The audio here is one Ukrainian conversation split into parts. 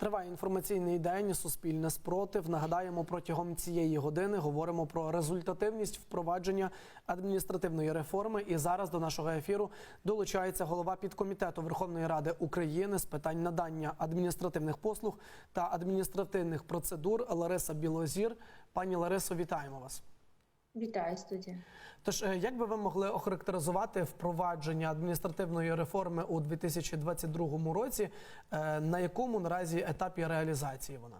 Триває інформаційний день. Суспільне спротив. Нагадаємо, протягом цієї години говоримо про результативність впровадження адміністративної реформи. І зараз до нашого ефіру долучається голова підкомітету Верховної Ради України з питань надання адміністративних послуг та адміністративних процедур Лариса Білозір. Пані Ларисо, вітаємо вас. Вітаю студія. Тож, е, як би ви могли охарактеризувати впровадження адміністративної реформи у 2022 році? Е, На якому наразі етапі реалізації вона?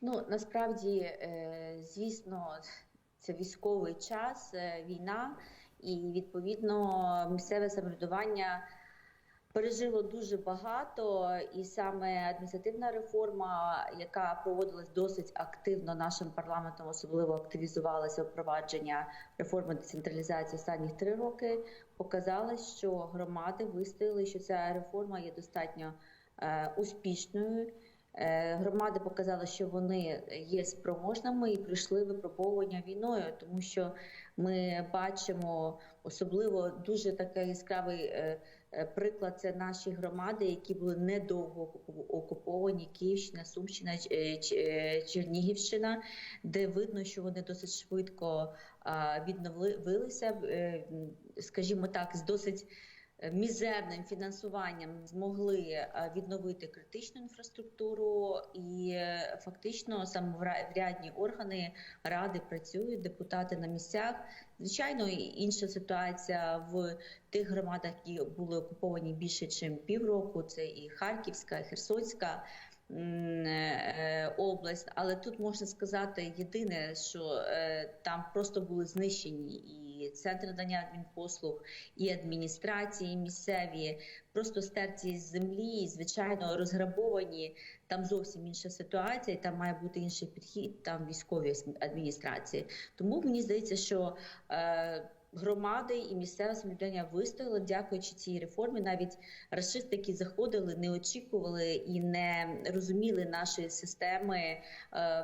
Ну насправді, е, звісно, це військовий час, війна, і відповідно місцеве самоврядування пережило дуже багато, і саме адміністративна реформа, яка проводилась досить активно нашим парламентом, особливо активізувалася впровадження реформи децентралізації останніх три роки, показала, що громади вистояли, що ця реформа є достатньо е, успішною. Е, Громади показали, що вони є спроможними і пройшли випробовування війною, тому що ми бачимо особливо дуже такий яскравий е, приклад. Це наші громади, які були недовго окуповані: Київщина, Сумщина, е, е, Чернігівщина, де видно, що вони досить швидко відновилися, е, скажімо так, з досить мізерним фінансуванням змогли е, відновити критичну інфраструктуру, і е, фактично самоврядні органи ради працюють, депутати на місцях. Звичайно, інша ситуація в тих громадах, які були окуповані більше, ніж півроку. Це і Харківська, і Херсонська. Е, Область, але тут можна сказати єдине, що е, там просто були знищені і центри надання адмінпослуг, і адміністрації місцеві, просто стерті з землі, звичайно розграбовані. Там зовсім інша ситуація, і там має бути інший підхід, там військові адміністрації. Тому мені здається, що е, громади і місцеве самоврядування вистояли, дякуючи цій реформі. Навіть расисти, які заходили, не очікували і не розуміли нашої системи е,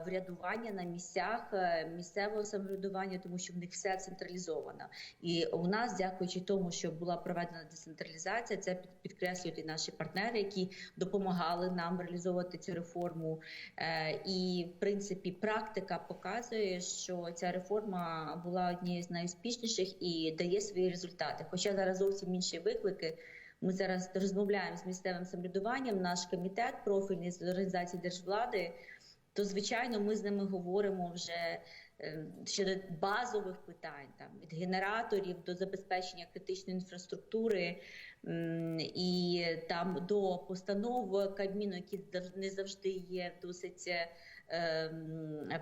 врядування на місцях е, місцевого самоврядування, тому що в них все централізовано. І у нас, дякуючи тому, що була проведена децентралізація, це під- підкреслюють і наші партнери, які допомагали нам реалізовувати цю реформу. Е, І в принципі практика показує, що ця реформа була однією з найуспішніших і дає свої результати. Хоча зараз зовсім інші виклики. Ми зараз розмовляємо з місцевим самоврядуванням. Наш комітет профільний з організації держвлади. То звичайно, ми з ними говоримо вже е, щодо базових питань, там від генераторів до забезпечення критичної інфраструктури і там до постанов Кабміну, які не завжди є досить е,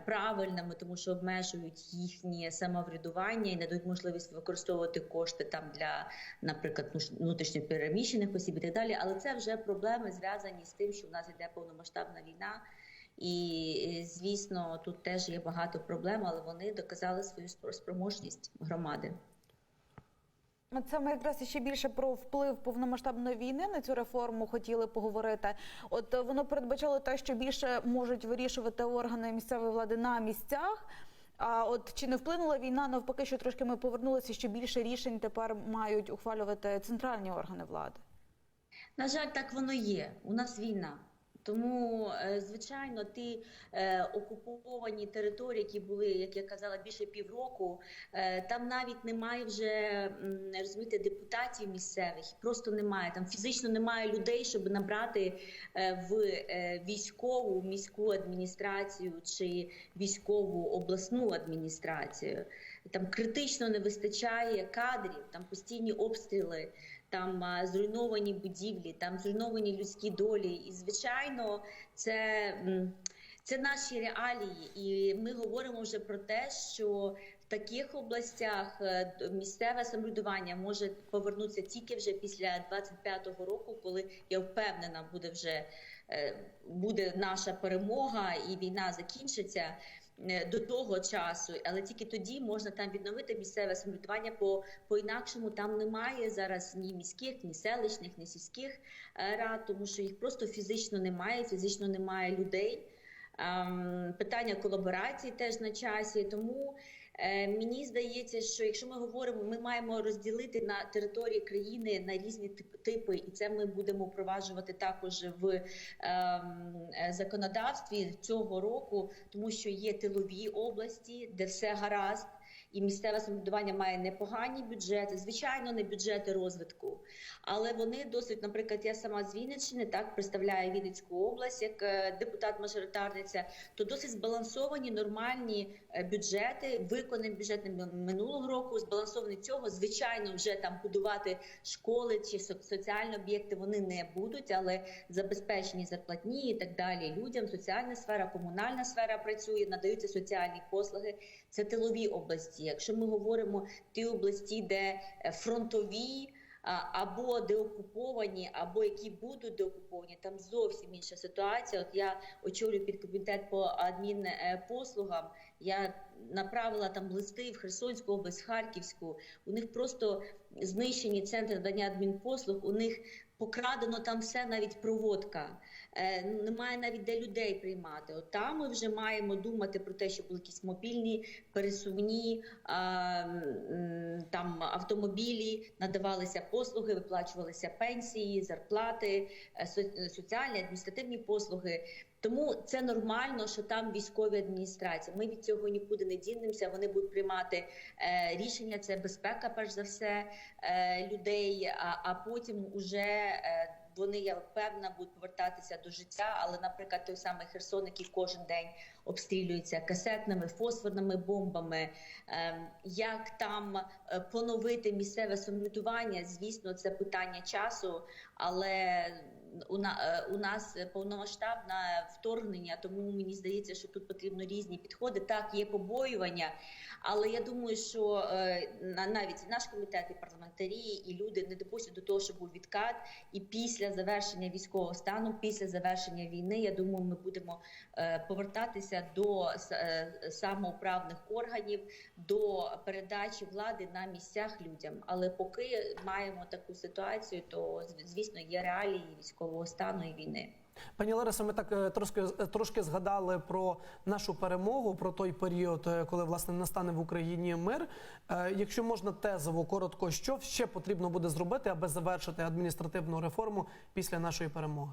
правильними, тому що обмежують їхнє самоврядування і не дають можливість використовувати кошти там для, наприклад, внутрішньо переміщених осіб і так далі. Але це вже проблеми зв'язані з тим, що в нас йде повномасштабна війна. І звісно, тут теж є багато проблем, але вони доказали свою спро- спроможність громади. От Саме якраз ще більше про вплив повномасштабної війни на цю реформу хотіли поговорити. От е, воно передбачало те, що більше можуть вирішувати органи місцевої влади на місцях. А от чи не вплинула війна навпаки, що трошки ми повернулися, що більше рішень тепер мають ухвалювати центральні органи влади? На жаль, так воно є. У нас війна. Тому, е, звичайно, ті е, окуповані території, які були, як я казала, більше півроку, е, там навіть немає вже розумієте, депутатів місцевих, просто немає. Там фізично немає людей, щоб набрати в військову міську адміністрацію чи військову обласну адміністрацію. Там критично не вистачає кадрів, там постійні обстріли там зруйновані будівлі, там зруйновані людські долі. І звичайно, це. Це наші реалії, і ми говоримо вже про те, що в таких областях е, місцеве самоврядування може повернутися тільки вже після 25-го року, коли я впевнена, буде вже е, буде наша перемога і війна закінчиться до того часу, але тільки тоді можна там відновити місцеве самоврядування, бо по інакшому там немає зараз ні міських, ні селищних, ні сільських е, рад, тому що їх просто фізично немає, фізично немає людей. Ем, Питання колаборації теж на часі. Тому Е, Мені здається, що якщо ми говоримо, ми маємо розділити на території країни на різні тип- типи, і це ми будемо впроваджувати також в ем, е, законодавстві цього року, тому що є тилові області, де все гаразд. І місцеве самоврядування має непогані бюджети, звичайно, не бюджети розвитку, але вони досить, наприклад, я сама з Вінниччини так представляю Вінницьку область як е, депутат-мажоритарниця, то досить збалансовані нормальні е, бюджети, виконані бюджети ми- минулого року, збалансовані цього. Звичайно, вже там будувати школи чи соціальні об'єкти вони не будуть, але забезпечені зарплатні і так далі. Людям соціальна сфера, комунальна сфера працює, надаються соціальні послуги. Це тилові області. Якщо ми говоримо ті області, де е, фронтові. Або деокуповані, або які будуть деокуповані, там зовсім інша ситуація. От я очолюю підкомітет по адмінпослугам. Я направила там листи в Херсонську область, Харківську. У них просто знищені центри надання адмінпослуг. У них покрадено там все, навіть проводка. Е, немає навіть де людей приймати. От там ми вже маємо думати про те, що були якісь мобільні, пересувні е, там автомобілі, надавалися послуги, виплачувалися пенсії, зарплати, е, соціальні адміністративні послуги. Тому це нормально, що там військові адміністрації. Ми від цього нікуди не дінемося. Вони будуть приймати е, рішення. Це безпека, перш за все, е, людей. А, а потім уже е, вони, я впевнена, будуть повертатися до життя. Але, наприклад, той самий Херсон, який кожен день обстрілюється касетними фосфорними бомбами. Е, як там е, поновити місцеве самоврядування? Звісно, це питання часу, але у, на, е, у нас повномасштабне вторгнення, тому мені здається, що тут потрібно різні підходи. Так, є побоювання, але я думаю, що е, на- навіть наш комітет, і парламентарі, і люди не допустять до того, щоб був відкат. І після завершення військового стану, після завершення війни, я думаю, ми будемо е, повертатися до самоуправних органів, до передачі влади на місцях людям. Але поки маємо таку ситуацію, то звісно є реалії військового стану і війни. Пані Лариса, ми так е, трошки трошки згадали про нашу перемогу, про той період, е, коли власне настане в Україні мир. Е, Якщо можна тезово коротко, що ще потрібно буде зробити, аби завершити адміністративну реформу після нашої перемоги?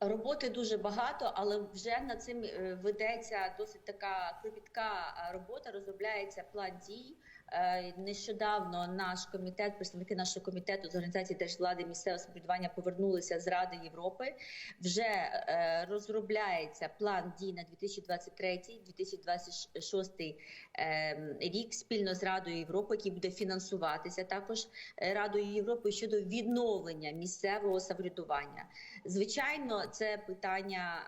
Роботи дуже багато, але вже над цим е, ведеться досить така кропітка е, робота. Розробляється план дій. Е, Нещодавно наш комітет, представники нашого комітету з організації держвлади місцевого самоврядування повернулися з Ради Європи. Вже е, розробляється план дій на 2023-2026 е, рік спільно з Радою Європи, який буде фінансуватися також е, Радою Європи щодо відновлення місцевого самоврядування. Звичайно, це питання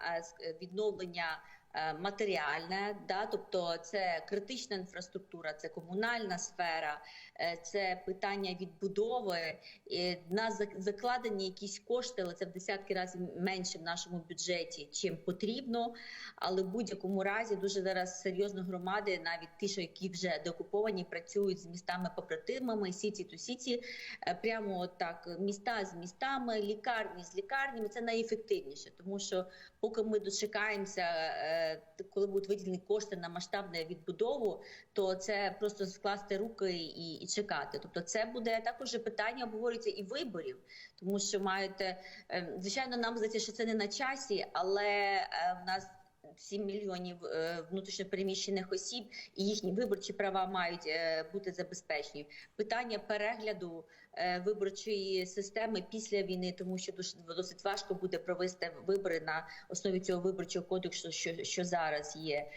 відновлення. Е, Матеріальне, да, тобто це критична інфраструктура, це комунальна сфера, е, це питання відбудови. Нас закладені якісь кошти, але це в десятки разів менше в нашому бюджеті, чим потрібно. Але в будь-якому разі дуже зараз серйозно громади, навіть ті, що які вже деокуповані, працюють з містами побратимами, сіті ту сіті, Е, прямо так міста з містами, лікарні з лікарнями. Це найефективніше, тому що поки ми дочекаємося, е, коли будуть виділені кошти на масштабну відбудову, то це просто скласти руки і, і чекати. Тобто, це буде також питання обговорюється і виборів, тому що маєте е, звичайно, нам здається, що це не на часі, але е, в нас. 7 мільйонів е, внутрішньопереміщених осіб і їхні виборчі права мають е, бути забезпечені. Питання перегляду е, виборчої системи після війни, тому що досить важко буде провести вибори на основі цього виборчого кодексу, що, що зараз є.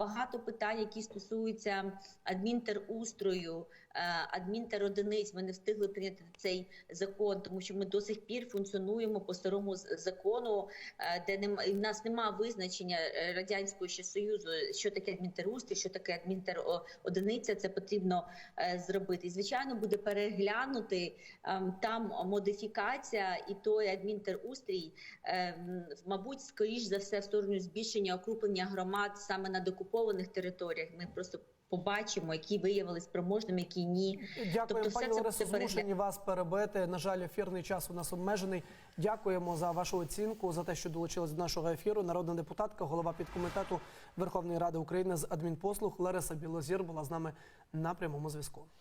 Багато питань, які стосуються адмінтерустрою, е, адмінтеродиниць. Ми не встигли прийняти цей закон, тому що ми до сих пір функціонуємо по старому закону, е, де нема в нас немає визначення е, радянського ще союзу, що таке адмінтерустрій, що таке адмінтеродиниця. Це потрібно зробити. І звичайно буде переглянути там модифікація і той адмінтерустрій, мабуть, скоріш за все в сторону збільшення окруплення громад саме на декупованих територіях. Ми просто побачимо, які виявилися спроможними, які ні. Дякую, Тобто пані Ларисо. Змушені вас перебити. На жаль, ефірний час у нас обмежений. Дякуємо за вашу оцінку, за те, що долучились до нашого ефіру. Народна депутатка, голова підкомітету Верховної Ради України з адмінпослуг Лариса Білозір була з нами на прямому зв'язку.